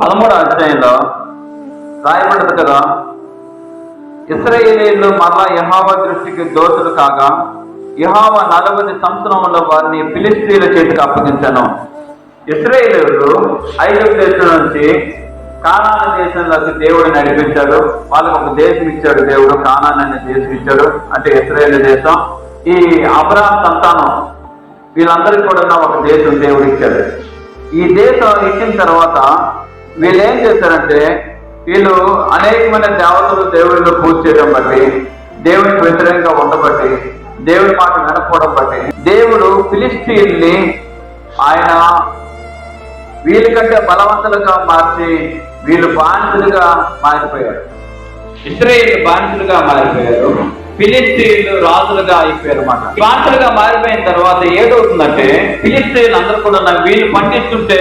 పదమూడో అధ్యాయంలో రాయబడదు కదా ఇస్రాయేలీలు మరలా యహావ దృష్టికి దోషులు కాగా యహావ నలభై సంవత్సరంలో వారిని ఫిలిస్తీన్ల చేతికి అప్పగించాను. ఇస్రాయేలీలు ఐదు దేశం నుంచి కానాన దేశంలోకి దేవుడు నడిపించాడు. వాళ్ళకు ఒక దేశం ఇచ్చాడు దేవుడు కానాన్ అనే దేశం ఇచ్చాడు. అంటే ఇస్రాయేల్ దేశం. ఈ అబ్రాహ్ సంతానం వీళ్ళందరికీ కూడా ఒక దేశం దేవుడు ఇచ్చాడు. ఈ దేశం ఇచ్చిన తర్వాత వీళ్ళు ఏం చేశారంటే వీళ్ళు అనేకమైన దేవతలు దేవుళ్ళు పూజ చేయడం బట్టి దేవునికి వ్యతిరేకంగా ఉండబట్టి దేవుడి మాట వినకపోవడం బట్టి దేవుడు ఫిలిస్తీన్ని ఆయన వీళ్ళకంటే బలవంతులుగా మార్చి వీళ్ళు బానిసలుగా మారిపోయారు. ఇస్రాయేల్ బానిసలుగా మారిపోయారు. ఫిలిస్తీన్లు రాజులుగా అయిపోయారు అన్నమాట. బానిసలుగా మారిపోయిన తర్వాత ఏదవుతుందంటే ఫిలిస్తీన్లు అందరూ కూడా వీళ్ళు పండిస్తుంటే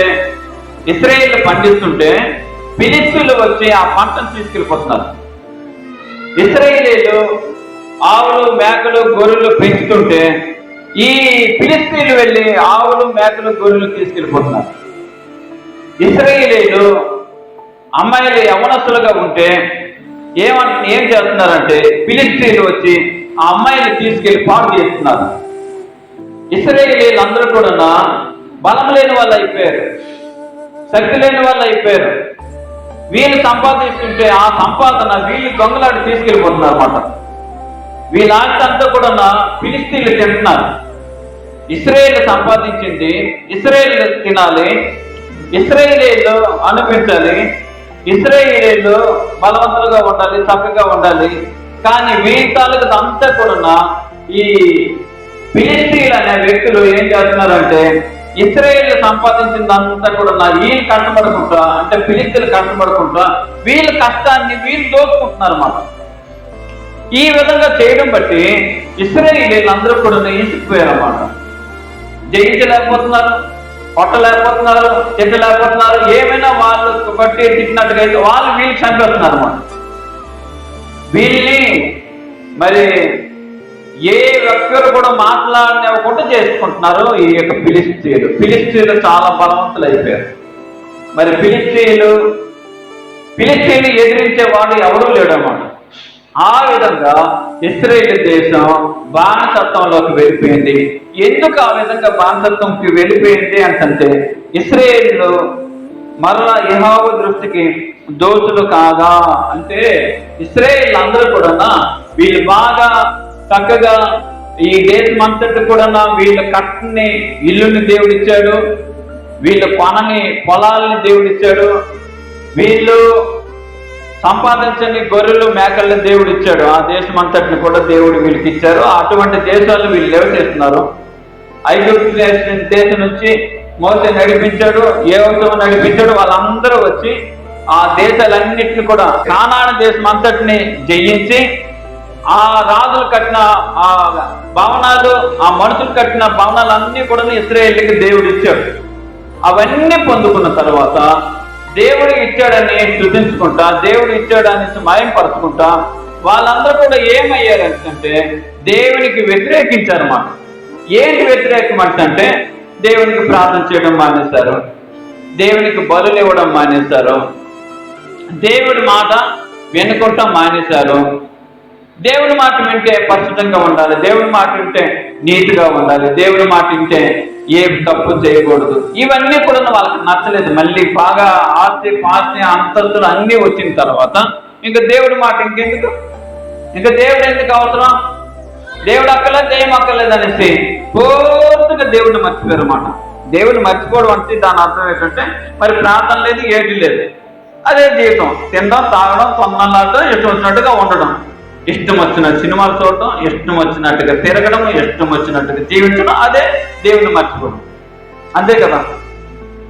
ఇస్రాయేల్ పండిస్తుంటే ఫిలిస్తీన్లు వచ్చి ఆ పంటను తీసుకెళ్ళిపోతున్నారు. ఇస్రాయేలీలు ఆవులు మేకలు గొర్రెలు పెంచుతుంటే ఈ ఫిలిస్తీన్లు వెళ్ళి ఆవులు మేకలు గొర్రెలు తీసుకెళ్ళిపోతున్నారు. ఇస్రాయేలీలు అమ్మాయిలు యవనస్తులుగా ఉంటే ఏమంట ఏం చేస్తున్నారంటే ఫిలిస్తీన్లు వచ్చి ఆ అమ్మాయిని తీసుకెళ్ళి పాడు చేస్తున్నారు. ఇస్రాయేలీలు అందరూ కూడా బలం లేని వాళ్ళు అయిపోయారు. శక్తి లేని వాళ్ళు అయిపోయారు. వీళ్ళు సంపాదిస్తుంటే ఆ సంపాదన వీళ్ళు దొంగలాడి తీసుకెళ్ళిపోతున్నారు అనమాట వీళ్ళ అంతా కూడా ఫిలిస్తీన్లు తింటున్నారు. ఇస్రాయేల్ సంపాదించింది ఇస్రాయేల్ తినాలి ఇస్రాయేలీలు అనిపించాలి ఇస్రాయేలీలు బలవంతులుగా ఉండాలి చక్కగా ఉండాలి. కానీ వీళ్ళ తాలూకు అంతా కూడా ఈ ఫిలిస్తీన్లు అనే వ్యక్తులు ఏం చేస్తున్నారంటే ఇస్రాయేల్ సంపాదించిందంతా కూడా నా వీళ్ళు కష్టపడుకుంటా అంటే ఫిలిస్తీన్లు కష్టపడుకుంటా వీళ్ళ కష్టాన్ని వీళ్ళు దోచుకుంటున్నారు అన్నమాట ఈ విధంగా చేయడం బట్టి ఇస్రాయేలీలు అందరూ కూడా ఇసిపోయారు అన్నమాట జయించలేకపోతున్నారు కొట్టలేకపోతున్నారు తిట్టలేకపోతున్నారు ఏమైనా వాళ్ళు బట్టి తిట్టినట్టుగా అయితే వాళ్ళు వీళ్ళు చంపేస్తున్నారు అన్నమాట వీళ్ళని మరి ఏ వ్యక్తులు కూడా మాట్లాడనివ్వకుండా చేసుకుంటున్నారు ఈ యొక్క ఫిలిస్తీన్లు. ఫిలిస్తీన్లు చాలా బలవంతులు అయిపోయారు మరి ఫిలిస్తీన్లు ఫిలిస్తీన్లు ఎదిరించే వాడు ఎవడూ లేడన్నమాట. ఆ విధంగా ఇస్రాయేల్ దేశం బానిసత్వంలోకి వెళ్ళిపోయింది. ఎందుకు ఆ విధంగా బానిసత్వంకి వెళ్ళిపోయింది అంటే ఇస్రాయేల్ మరలా యెహోవా దృష్టికి దోషులు కాదా అంటే ఇస్రాయేల్ అందరూ కూడా వీళ్ళు బాగా చక్కగా ఈ దేశం అంతటి కూడా వీళ్ళ కట్టని ఇల్లుని దేవుడిచ్చాడు. వీళ్ళ కొనని పొలాలని దేవుడిచ్చాడు. వీళ్ళు సంపాదించని గొర్రెలు మేకల్ని దేవుడు ఇచ్చాడు ఆ దేశం అంతటిని కూడా దేవుడు వీళ్ళకి ఇచ్చారు. అటువంటి దేశాలు వీళ్ళు లేవ చేస్తున్నారు. ఐగుప్తు దేశం నుంచి మోసే నడిపించాడు ఏ ఉత్సవం నడిపించాడు. వాళ్ళందరూ వచ్చి ఆ దేశాలన్నిటిని కూడా కానాన దేశం అంతటిని జయించి ఆ రాజులు కట్టిన ఆ భవనాలు ఆ మనుషులు కట్టిన భవనాలు అన్నీ కూడా ఇస్రాయేల్కి దేవుడు ఇచ్చాడు. అవన్నీ పొందుకున్న తర్వాత దేవుడు ఇచ్చాడని శృతించుకుంటా దేవుడు ఇచ్చాడని మయంపరుచుకుంటా వాళ్ళందరూ కూడా ఏమయ్యారంటే దేవునికి వ్యతిరేకించారన్నమాట. ఏంటి వ్యతిరేకం అంటే దేవునికి ప్రార్థన చేయడం మానేశారు దేవునికి బలులు ఇవ్వడం మానేశారు దేవుడి మాట వినుకుంటా మానేశారు దేవుడి మాట వింటే పరిశుద్ధంగా ఉండాలి. దేవుని మాట వింటే నీతిగా ఉండాలి. దేవుని మాట వింటే ఏ తప్పు చేయకూడదు. ఇవన్నీ కూడా వాళ్ళకి నచ్చలేదు. మళ్ళీ బాగా ఆస్తి పాస్తి అంతస్తులు అన్నీ వచ్చిన తర్వాత ఇంకా దేవుడి మాట ఇంకెందుకు? ఇంకా దేవుడు ఎందుకు అవసరం? దేవుడు అక్కర్లేదు దెయ్యం అక్కర్లేదు అనేసి పూర్తిగా దేవుడిని మర్చిపోయారు అన్నమాట. దేవుడిని మర్చిపోవడం అంటే దాని అర్థం ఏంటంటే మరి ప్రార్థన లేదు ఏటి లేదు. అదే జీవితం. తినడం తాగడం తొందరలాడడం ఇష్టం వచ్చినట్టుగా ఉండడం. ఇష్టం వచ్చిన సినిమాలు చూడటం ఇష్టం వచ్చినట్టుగా తిరగడం ఇష్టం వచ్చినట్టుగా జీవించడం అదే దేవుని మర్చిపోవడం. అంతే కదా?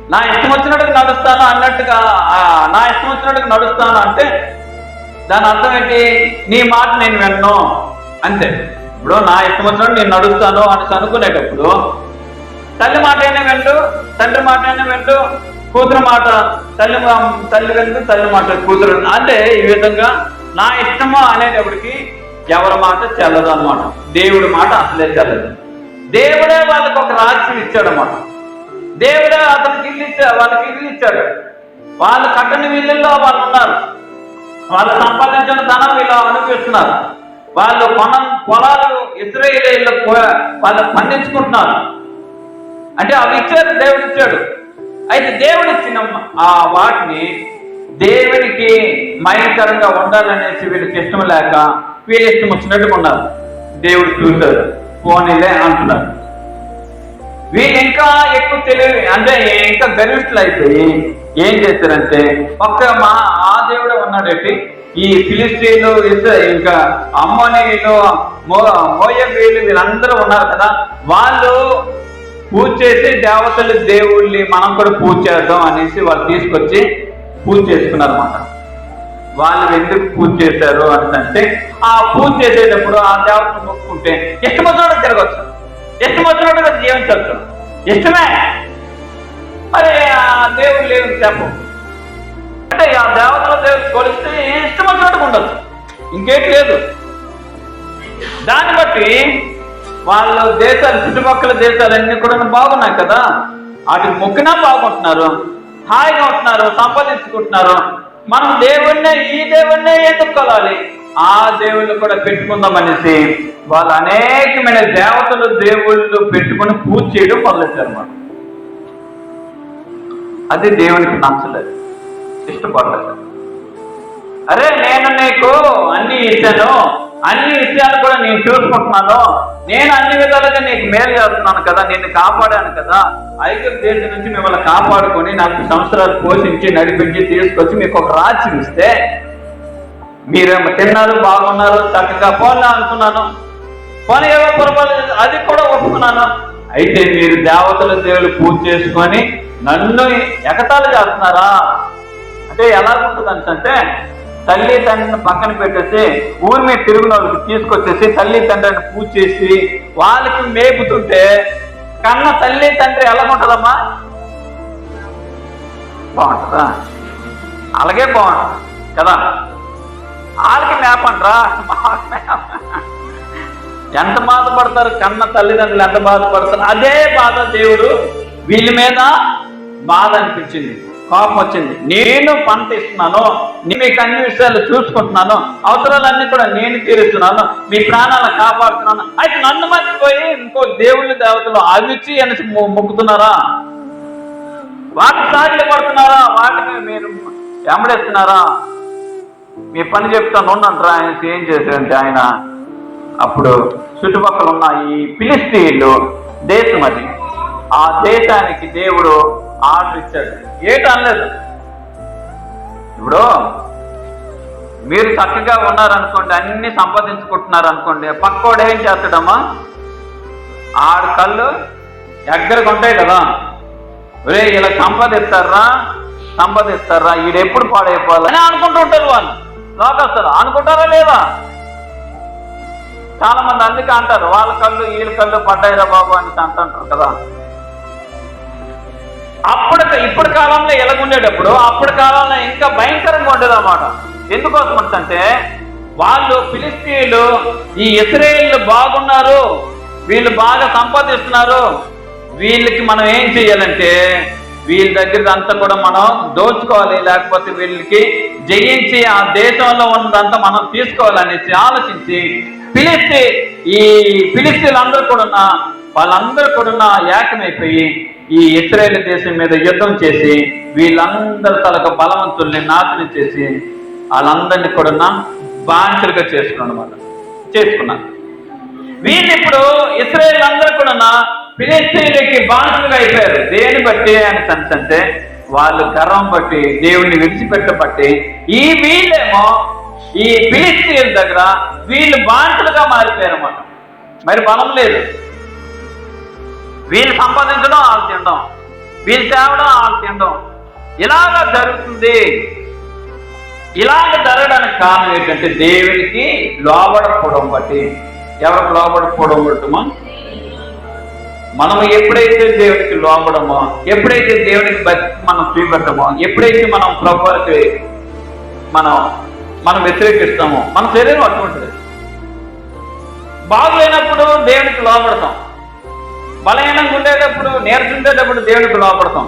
నా ఇష్టం వచ్చినట్టుగా నడుస్తాను అన్నట్టుగా నా ఇష్టం వచ్చినట్టుగా నడుస్తాను అంటే దాని అర్థం ఏంటి? నీ మాట నేను విన్ను. అంతే. ఇప్పుడు నా ఇష్టం వచ్చినట్టు నేను నడుస్తాను అని అనుకునేటప్పుడు తల్లి మాట అయినా వెళ్ళు తండ్రి మాట అయినా వెళ్ళు కూతురు మాట తల్లి మా- తల్లి వెళ్ళు తల్లి మాట కూతురు అంటే ఈ విధంగా నా ఇష్టమా అనేటప్పటికి ఎవరి మాట చెల్లదు అనమాట దేవుడి మాట అసలే చెల్లదు. దేవుడే వాళ్ళకి ఒక రాజ్యం ఇచ్చాడు అనమాట దేవుడే అతనికి ఇల్లు ఇచ్చా వాళ్ళకి ఇల్లు ఇచ్చాడు. వాళ్ళు కట్టని ఇల్లుల్లో వాళ్ళు ఉన్నారు. వాళ్ళు సంపాదించిన ధనం ఇలా అనుభవిస్తున్నారు. వాళ్ళు కొన పొలాలు ఇస్రాయేలీలు వాళ్ళు పండించుకుంటున్నారు. అంటే అవి ఇచ్చారు దేవుడు ఇచ్చాడు. అయితే దేవుడు ఇచ్చిన ఆ వాటిని దేవునికి మయకరంగా ఉండాలనేసి వీళ్ళకి ఇష్టం లేక వీళ్ళు ఇష్టం వచ్చినట్టుగా ఉన్నారు దేవుడు చూశారు పోనీలే అంటున్నారు వీళ్ళు ఇంకా ఎక్కువ తెలివి అంటే ఇంకా గర్విష్ఠులు అయిపోయి ఏం చేశారంటే ఒక్క మా ఆ దేవుడే ఉన్నాడేంటి ఈ ఫిలిస్తీన్లు ఇంకా అమ్మనీయులు మో మోయబీలు వీళ్ళందరూ ఉన్నారు కదా. వాళ్ళు పూజ చేసి దేవతలు దేవుళ్ళని మనం కూడా పూజ చేద్దాం అనేసి వాళ్ళు తీసుకొచ్చి పూజ చేసుకున్నారన్నమాట. వాళ్ళు ఎందుకు పూజ చేశారు అంటే ఆ పూజ చేసేటప్పుడు ఆ దేవతను మొక్కుకుంటే ఇష్టం వచ్చినట్టు తిరగచ్చు ఇష్టం వచ్చినట్టుగా జీవించవచ్చు ఇష్టమే. మరి ఆ దేవుడు లేవు చెప్పు అంటే ఆ దేవతల దేవుడు కొలిస్తే ఇష్టం వచ్చినట్టుగా ఉండొచ్చు. ఇంకేం లేదు. దాన్ని బట్టి వాళ్ళ దేశాలు చుట్టుపక్కల దేశాలన్నీ కూడా బాగున్నాయి కదా. వాటికి మొక్కినా బాగుంటున్నారు. హాయిగా ఉంటున్నారు సంపాదించుకుంటున్నారు. మనం దేవుణ్ణే ఈ దేవుణ్ణే ఎదుర్కోవాలి ఆ దేవుళ్ళు కూడా పెట్టుకుందాం అనేసి వాళ్ళు అనేకమైన దేవతలు దేవుళ్ళు పెట్టుకొని పూజ చేయడం మొదలెట్టారు అన్నమాట అది దేవునికి నచ్చలేదు. ఇష్టపడలేదు. అరే నేను నీకు అన్ని ఇచ్చాను. అన్ని విషయాలు కూడా నేను చూసుకుంటున్నాను. నేను అన్ని విధాలుగా నీకు మేలు చేస్తున్నాను కదా నిన్ను కాపాడాను కదా. ఐక్యం దేశం నుంచి మిమ్మల్ని కాపాడుకొని నాకు సంవత్సరాలు పోషించి నడిపించి తీసుకొచ్చి మీకు ఒక రాజ్యం ఇస్తే మీరేమో తిన్నారు బాగున్నారు చక్కగా పోలే అనుకున్నాను. పోనీ ఏవో పొరపాటు అది కూడా ఒప్పుకున్నాను. అయితే మీరు దేవతల దేవులు పూజ చేసుకొని నన్ను ఎగతాలు చేస్తున్నారా? అంటే ఎలా ఉంటుంది అంటే తల్లి తండ్రిని పక్కన పెట్టేసి ఊరి మీద తిరుగున వాళ్ళకి తీసుకొచ్చేసి తల్లి తండ్రిని పూజ చేసి వాళ్ళకి మేపుతుంటే కన్న తల్లి తండ్రి ఎలా ఉంటుందమ్మా? బాగుంటుందా? అలాగే బాగుంటుంది. కదా? వాళ్ళకి మేపంట్రా మేప. ఎంత బాధపడతారు కన్న తల్లిదండ్రులు ఎంత బాధపడతారు? అదే బాధ దేవుడు వీళ్ళ మీద బాధ అనిపించింది. కోపం వచ్చింది. నేను పంట ఇస్తున్నాను నేను మీకు అన్ని విషయాలు చూసుకుంటున్నాను అవసరాలన్నీ కూడా నేను తీరుస్తున్నాను మీ ప్రాణాలను కాపాడుతున్నాను. అయితే నన్ను మర్చిపోయి ఇంకో దేవుళ్ళు దేవతలు అవిచి అనేసి మొక్కుతున్నారా? వాటి సాగిలు పడుతున్నారా వాటిని మీరు వెంబడిస్తున్నారా మీ పని చెప్తాను ఉండంటారా ఆయన ఏం చేశారంటే ఆయన అప్పుడు చుట్టుపక్కల ఉన్న ఈ పిలిస్తీన్లు దేశం అది. ఆ దేశానికి దేవుడు ఆర్డర్ ఇచ్చాడు. ఏటి అనలేదు ఇప్పుడు మీరు చక్కగా ఉన్నారనుకోండి అన్ని సంపాదించుకుంటున్నారు అనుకోండి పక్కోడు ఏం చేస్తాడమ్మా? ఆడు కళ్ళు దగ్గరకు ఉంటాయి కదా. రే ఇలా సంపాదిస్తారా? సంపాదిస్తారా? ఈడు ఎప్పుడు పాడైపోవాలని అనుకుంటూ ఉంటారు వాళ్ళు. లోకస్తారు అనుకుంటారా లేదా? చాలా మంది అందుకే అంటారు వాళ్ళ కళ్ళు వీళ్ళ కళ్ళు పడ్డాయిరా బాబు అని అంటుంటారు కదా. ఇప్పటి ఇప్పుడు కాలంలో ఎలాగుండేటప్పుడు అప్పటి కాలంలో ఇంకా భయంకరంగా ఉండేది అన్నమాట ఎందుకోసం అంటే వాళ్ళు ఫిలిస్తీన్లు ఈ ఇస్రాయేళ్ళు బాగున్నారు వీళ్ళు బాగా సంపాదిస్తున్నారు వీళ్ళకి మనం ఏం చేయాలంటే వీళ్ళ దగ్గర అంతా కూడా మనం దోచుకోవాలి లేకపోతే వీళ్ళకి జయించి ఆ దేశంలో ఉన్నదంతా మనం తీసుకోవాలనేసి ఆలోచించి పిలిస్తే ఈ ఫిలిస్తీన్లు అందరూ కూడా వాళ్ళందరూ కూడా ఏకమైపోయి ఈ ఇస్రాయేల్ దేశం మీద యుద్ధం చేసి వీళ్ళందరి తలకు బలవంతుల్ని నాశనం చేసి వాళ్ళందరినీ కూడా బాంచలుగా చేసుకున్నాను అనమాట చేసుకున్నాను వీళ్ళు ఇప్పుడు ఇస్రాయేల్ అందరూ కూడా ఫిలిస్తీన్లకి బానిసలుగా అయిపోయారు. దేని బట్టి అని అంటే వాళ్ళు గర్వం బట్టి దేవుణ్ణి విడిచిపెట్టబట్టి ఈ వీళ్ళేమో ఈ ఫిలిస్తీన్ దగ్గర వీళ్ళు బానిసలుగా మారిపోయారు అన్నమాట మరి బలం లేదు. వీళ్ళు సంపాదించడం వాళ్ళు తినడం. వీళ్ళు తేవడం వాళ్ళు తినడం. ఇలాగ జరుగుతుంది. ఇలాగ జరగడానికి కారణం ఏంటంటే దేవునికి లోబడకపోవడం బట్టి. ఎవరికి లోబడకపోవడం బట్టమో? మనం ఎప్పుడైతే దేవునికి లోబడమో ఎప్పుడైతే దేవునికి బతి మనం చూపెట్టమో ఎప్పుడైతే మనం ప్రభువారికి మనం మనం వ్యతిరేకిస్తామో మన శరీరం అటువంటిది. బాగులేనప్పుడు దేవునికి లోబడతాం. బలహీనంగా ఉండేటప్పుడు నేర్చుండేటప్పుడు దేవుడికి లోపడతాం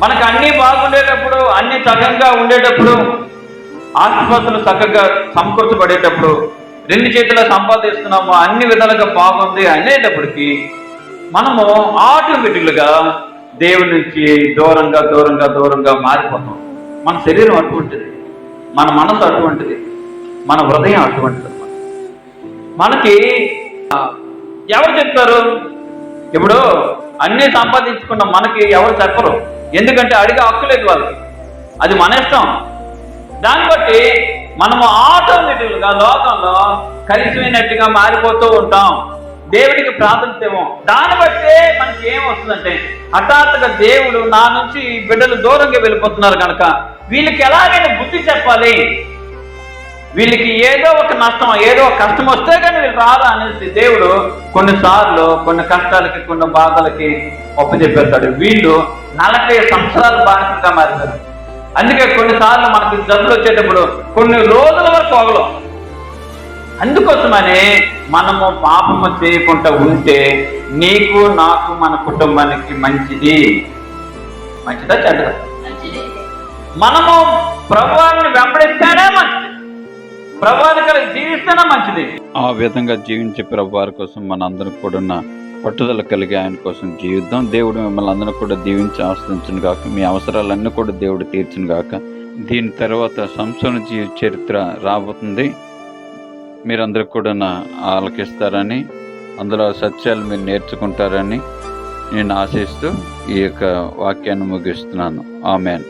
మనకు అన్ని బాగుండేటప్పుడు అన్ని చక్కగా ఉండేటప్పుడు ఆస్తిపాస్తులు చక్కగా సమకూర్చబడేటప్పుడు రెండు చేతుల సంపాదిస్తున్నాము అన్ని విధాలుగా బాగుంది అనేటప్పటికీ మనము ఆటోమేటిక్గా దేవుడి నుంచి దూరంగా దూరంగా దూరంగా మారిపోతాం. మన శరీరం అటువంటిది మన మనసు అటువంటిది మన హృదయం అటువంటిది. మనకి ఎవరు చెప్తారు? ఇప్పుడు అన్ని సంపాదించుకున్న మనకి ఎవరు చెప్పరు. ఎందుకంటే అడిగే హక్కు లేదు వాళ్ళకి. అది మన ఇష్టం. దాన్ని బట్టి మనము ఆటోమేటిక్గా లోకంలో కలిసిపోయినట్టుగా మారిపోతూ ఉంటాం. దేవుడికి ప్రాధాన్యత ఇవ్వం దాన్ని బట్టే మనకి ఏం వస్తుందంటే హఠాత్తుగా దేవుడు నా నుంచి ఈ బిడ్డలు దూరంగా వెళ్ళిపోతున్నారు కనుక వీళ్ళకి ఎలాగైనా బుద్ధి చెప్పాలి. వీళ్ళకి ఏదో ఒక నష్టం ఏదో ఒక కష్టం వస్తే కానీ వీళ్ళు రారా అనేసి దేవుడు కొన్నిసార్లు కొన్ని కష్టాలకి కొన్ని బాధలకి ఒప్పచెప్పేస్తాడు వీళ్ళు నలభై సంవత్సరాలు బానిసగా మారిపోయారు. అందుకే కొన్నిసార్లు మనకి జబ్బులు వచ్చేటప్పుడు కొన్ని రోజుల వరకు పోగలం. అందుకోసమని మనము పాపము చేయకుండా ఉంటే నీకు నాకు మన కుటుంబానికి మంచిది. మంచిదా చెడ్డదా? మనము ప్రభువాన్ని వెంబడిస్తేనే మంచిది. కలిసి జీవిస్తేనే మంచిది. ఆ విధంగా జీవించే ప్రభువారి కోసం మన అందరికి కూడా ఉన్న పట్టుదల కలిగి ఆయన కోసం జీవిద్దాం. దేవుడు మిమ్మల్ని అందరూ కూడా దీవించి ఆస్వాదించును గాక. మీ అవసరాలన్నీ కూడా దేవుడు తీర్చును గాక. దీని తర్వాత సంసోన జీవ చరిత్ర రాబోతుంది. మీరందరూ కూడా నా ఆలకిస్తారని అందులో సత్యాలు మీరు నేర్చుకుంటారని నేను ఆశిస్తూ ఈ యొక్క వాక్యాన్ని ముగిస్తున్నాను. ఆమెన్.